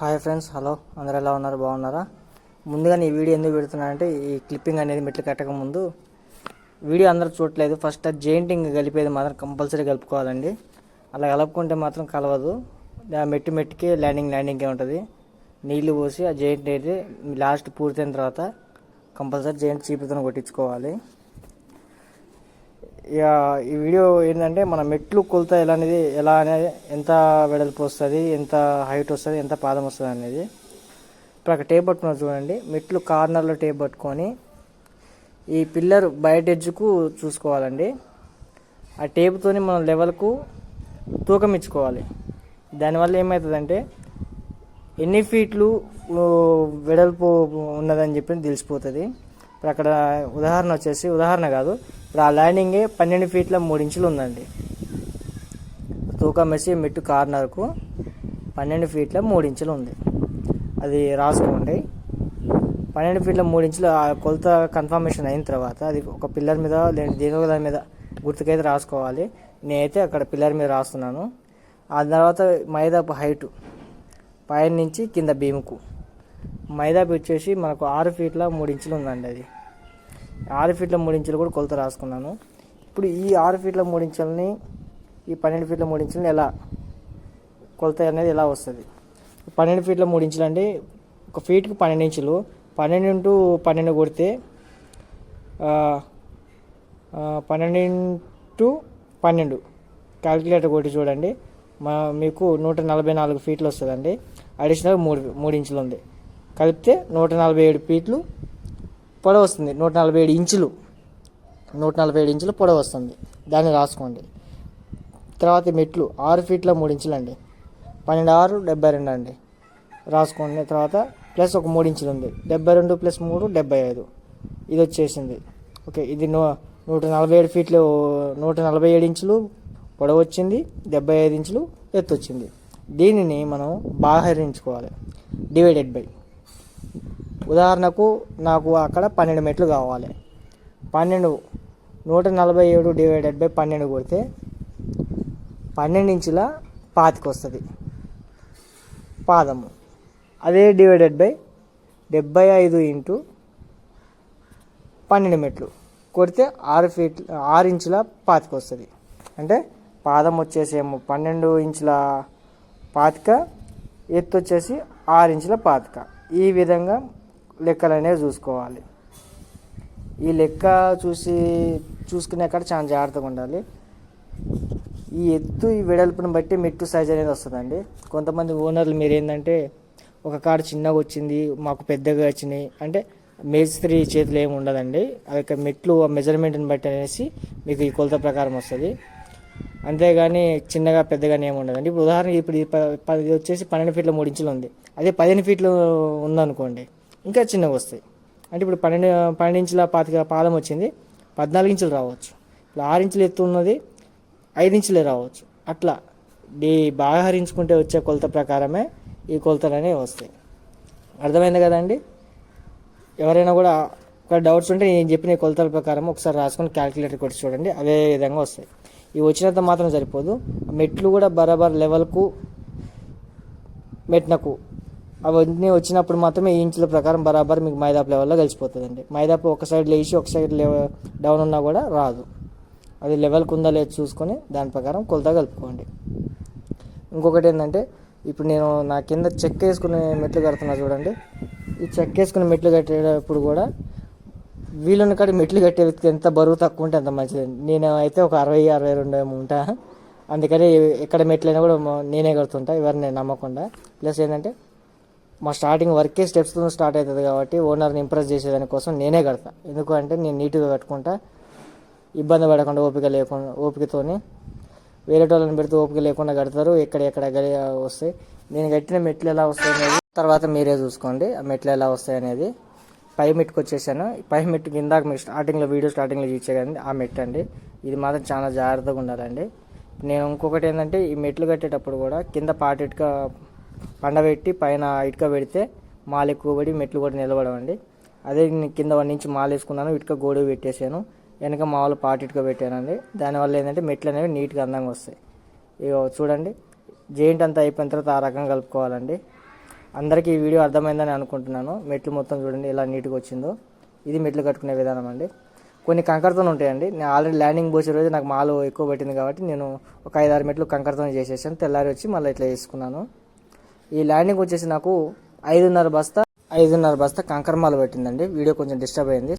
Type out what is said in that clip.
Hi friends hello. అందరు ఎలా ఉన్నారు? బాగున్నారా? ముందుగా ఈ వీడియో ఎందుకు పెడుతున్నానంటే ఈ క్లిప్పింగ్ అనేది మెట్లు కట్టక ముందు వీడియో అందరూ చూడట్లేదు. ఫస్ట్ ఆ జెయింటింగ్ కలిపేది మాత్రం కంపల్సరీ కలుపుకోవాలండి. అలా కలుపుకుంటే మాత్రం కలవదు. ఆ మెట్టు మెట్టుకి ల్యాండింగ్ ల్యాండింగ్కే ఉంటుంది. నీళ్ళు పోసి ఆ జెయింట్ అయితే లాస్ట్ పూర్తయిన తర్వాత కంపల్సరీ జెయింట్ చీపుతో కొట్టించుకోవాలి. ఈ వీడియో ఏంటంటే మన మెట్లు కొలత ఎలా అనేది ఎలా అనేది ఎంత వెడల్పు వస్తుంది ఎంత హైట్ వస్తుంది ఎంత పాదం వస్తుంది అనేది. ఇప్పుడు అక్కడ టేప్ పట్టుకున్నారు చూడండి. మెట్లు కార్నర్లో టేప్ పట్టుకొని ఈ పిల్లర్ బయట ఎడ్జ్కు చూసుకోవాలండి. ఆ టేపుతోని మనం లెవెల్కు తూకం ఇచ్చుకోవాలి. దానివల్ల ఏమవుతుందంటే ఎన్ని ఫీట్లు వెడల్పు ఉన్నదని చెప్పి తెలిసిపోతుంది. ఇప్పుడు అక్కడ ఉదాహరణ వచ్చేసి ఉదాహరణ కాదు. ఇప్పుడు ఆ ల్యాండింగే పన్నెండు ఫీట్ల మూడు ఇంచులు ఉందండి. తూకం వేసి మెట్టు కార్నర్కు పన్నెండు ఫీట్ల మూడు ఇంచులు ఉంది. అది రాసుకోండి. పన్నెండు ఫీట్ల మూడు ఇంచులు ఆ కొలత కన్ఫర్మేషన్ అయిన తర్వాత అది ఒక పిల్లర్ మీద లేదంటే దేని దాని మీద గుర్తుకైతే రాసుకోవాలి. నేనైతే అక్కడ పిల్లర్ మీద రాస్తున్నాను. ఆ తర్వాత మైదాపు హైటు పైన నుంచి కింద భీముకు. మైదాపు వచ్చేసి మనకు ఆరు ఫీట్ల మూడు ఇంచులు ఉందండి అది. ఆరు ఫీట్ల మూడు ఇంచులు కూడా కొలత రాసుకున్నాను. ఇప్పుడు ఈ ఆరు ఫీట్ల మూడు ఇంచులని ఈ పన్నెండు ఫీట్ల మూడు ఇంచులని ఎలా కొలత అనేది ఎలా వస్తుంది? పన్నెండు ఫీట్ల మూడు ఇంచులు అంటే ఒక ఫీట్కి పన్నెండు ఇంచులు. పన్నెండు ఇంటూ పన్నెండు కొడితే పన్నెండు ఇంటూ పన్నెండు. క్యాలిక్యులేటర్ కొట్టి చూడండి. మా మీకు నూట నలభై నాలుగు ఫీట్లు వస్తుందండి. అడిషనల్ మూడు మూడు ఇంచులు ఉంది. కలిపితే నూట నలభై ఏడు ఫీట్లు పొడవు వస్తుంది నూట నలభై ఏడు ఇంచులు. నూట నలభై ఏడు ఇంచులు పొడవు వస్తుంది దాన్ని రాసుకోండి. తర్వాత మెట్లు ఆరు ఫీట్ల మూడు ఇంచులు అండి పన్నెండు ఆరు డెబ్బై రెండు అండి. రాసుకోండి. తర్వాత ప్లస్ ఒక మూడు ఇంచులు ఉంది డెబ్బై రెండు ప్లస్ మూడు డెబ్బై ఐదు. ఇది వచ్చేసింది. ఓకే ఇది నూ నూట నలభై ఏడు ఫీట్లు నూట నలభై ఏడు ఇంచులు పొడవు వచ్చింది డెబ్బై ఐదు ఇంచులు ఎత్తు వచ్చింది దీనిని మనం బాహరించుకోవాలి డివైడెడ్ బై ఉదాహరణకు నాకు అక్కడ పన్నెండు మెట్లు కావాలి. పన్నెండు నూట నలభై ఏడు డివైడెడ్ బై పన్నెండు కొడితే పన్నెండు ఇంచుల పాతికి వస్తుంది పాదము. అదే డివైడెడ్ బై డెబ్బై ఐదు ఇంటూ పన్నెండు మెట్లు కొడితే ఆరు ఫీట్ ఆరు ఇంచుల పాతికి వస్తుంది అంటే పాదం వచ్చేసేమో పన్నెండు ఇంచుల పాతిక ఎత్తు వచ్చేసి ఆరు ఇంచుల పాతిక. ఈ విధంగా లెక్కలు అనేవి చూసుకోవాలి. ఈ లెక్క చూసి చూసుకునే కాడ చాలా జాగ్రత్తగా ఉండాలి. ఈ ఎత్తు ఈ వెడల్పుని బట్టి మెట్టు సైజ్ అనేది వస్తుందండి. కొంతమంది ఓనర్లు మీరు ఏంటంటే ఒక కాడ చిన్నగా వచ్చింది మాకు పెద్దగా వచ్చినాయి. అంటే మేస్త్రి చేతులు ఏమి ఉండదండి. ఆ మెట్లు మెట్లు మెజర్మెంట్ని బట్టి అనేసి మీకు ఈ కొలత ప్రకారం వస్తుంది. అంతేగాని చిన్నగా పెద్దగానే ఏమి ఉండదండి. ఇప్పుడు ఉదాహరణకి ఇప్పుడు పది ప- వచ్చేసి పన్నెండు ఫీట్ల మూడు ఇంచులు ఉంది. అదే పదిహేను ఫీట్లు ఉందనుకోండి. ఇంకా చిన్నగా వస్తాయి. అంటే ఇప్పుడు పన్నెండు పన్నెండు ఇంచుల పాతిక పాదం వచ్చింది. పద్నాలుగు ఇంచులు రావచ్చు. ఇప్పుడు ఆరు ఇంచులు ఎత్తు ఉన్నది. ఐదు ఇంచులే రావచ్చు. అట్లా. ఈ బాగా హరించుకుంటే వచ్చే కొలత ప్రకారమే ఈ కొలతలు అనేవి వస్తాయి. అర్థమైంది కదండి? ఎవరైనా కూడా ఒక డౌట్స్ ఉంటే నేను చెప్పిన కొలతల ప్రకారం ఒకసారి రాసుకొని క్యాలిక్యులేటర్ కొట్టి చూడండి. అదే విధంగా వస్తాయి. ఇవి వచ్చినంత మాత్రం సరిపోదు. మెట్లు కూడా బరాబర్ లెవెల్కు మెట్నకు అవన్నీ వచ్చినప్పుడు మాత్రమే ఈ ఇంచుల ప్రకారం బరాబర్ మీకు మైదాపు లెవెల్లో కలిసిపోతుందండి మైదాపు ఒక సైడ్ లేచి ఒక సైడ్ లెవెల్ డౌన్ ఉన్నా కూడా రాదు. అది లెవెల్కి ఉందా లేదు చూసుకొని దాని ప్రకారం కొలత కలుపుకోండి. ఇంకొకటి ఏంటంటే ఇప్పుడు నేను నా కింద చెక్ వేసుకునే మెట్లు కడుతున్నా చూడండి. ఈ చెక్ వేసుకునే మెట్లు కట్టేటప్పుడు కూడా వీలున్న కాడ మెట్లు కట్టే వ్యక్తి ఎంత బరువు తక్కువ ఉంటే అంత మంచిది నేను అయితే ఒక అరవై అరవై రెండు ఏమో ఉంటా. అందుకని ఎక్కడ మెట్లైనా కూడా నేనే కడుతుంటా ఎవరిని నమ్మకుండా. ప్లస్ ఏంటంటే మా స్టార్టింగ్ వర్కే స్టెప్స్తో స్టార్ట్ అవుతుంది కాబట్టి ఓనర్ని ఇంప్రెస్ చేసేదానికోసం నేనే కడతా. ఎందుకంటే నేను నీట్గా కట్టుకుంటా ఇబ్బంది పడకుండా ఓపిక లేకుండా ఓపికతోని. వేరే వాళ్ళని పెడితే ఓపిక లేకుండా కడతారు ఎక్కడెక్కడ గలి వస్తాయి. నేను కట్టిన మెట్లు ఎలా వస్తాయి అనేది తర్వాత మీరే చూసుకోండి. ఆ మెట్లు ఎలా వస్తాయి అనేది పై మెట్టుకు వచ్చేసాను. పై మెట్టుకి ఇందాక మీరు స్టార్టింగ్లో వీడియో స్టార్టింగ్లో చూసే కదండి ఆ మెట్టు అండి. ఇది మాత్రం చాలా జాగ్రత్తగా ఉండాలండి. నేను ఇంకొకటి ఏంటంటే ఈ మెట్లు కట్టేటప్పుడు కూడా కింద పాటిట్గా పండబెట్టి పైన ఇటుక పెడితే మాలు ఎక్కువ పడి మెట్లు కూడా నిలబడవండి. అదే కింద నుంచి మాలు వేసుకున్నాను ఇటుక గోడు పెట్టేశాను వెనక మామూలు పాటు ఇటుక పెట్టానండి. దానివల్ల ఏంటంటే మెట్లు అనేవి నీట్గా అందంగా వస్తాయి. ఇక చూడండి జెయింట్ అంతా అయిపోయిన తర్వాత ఆ రకం కలుపుకోవాలండి. అందరికీ ఈ వీడియో అర్థమైందని అనుకుంటున్నాను. మెట్లు మొత్తం చూడండి ఇలా నీట్గా వచ్చిందో. ఇది మెట్లు కట్టుకునే విధానం అండి. కొన్ని కంకరతో ఉంటాయండి. నేను ఆల్రెడీ ల్యాండింగ్ పోసే రోజు నాకు మాలు ఎక్కువ పెట్టింది కాబట్టి నేను ఒక ఐదారు మెట్లు కంకరతో చేసేసాను. తెల్లారి వచ్చి మళ్ళీ ఇట్లా వేసుకున్నాను. ఈ ల్యాండింగ్ వచ్చేసి నాకు ఐదున్నర బస్తా ఐదున్నర బస్తా కంకరమాలు పెట్టిందండి. వీడియో కొంచెం డిస్టర్బ్ అయింది.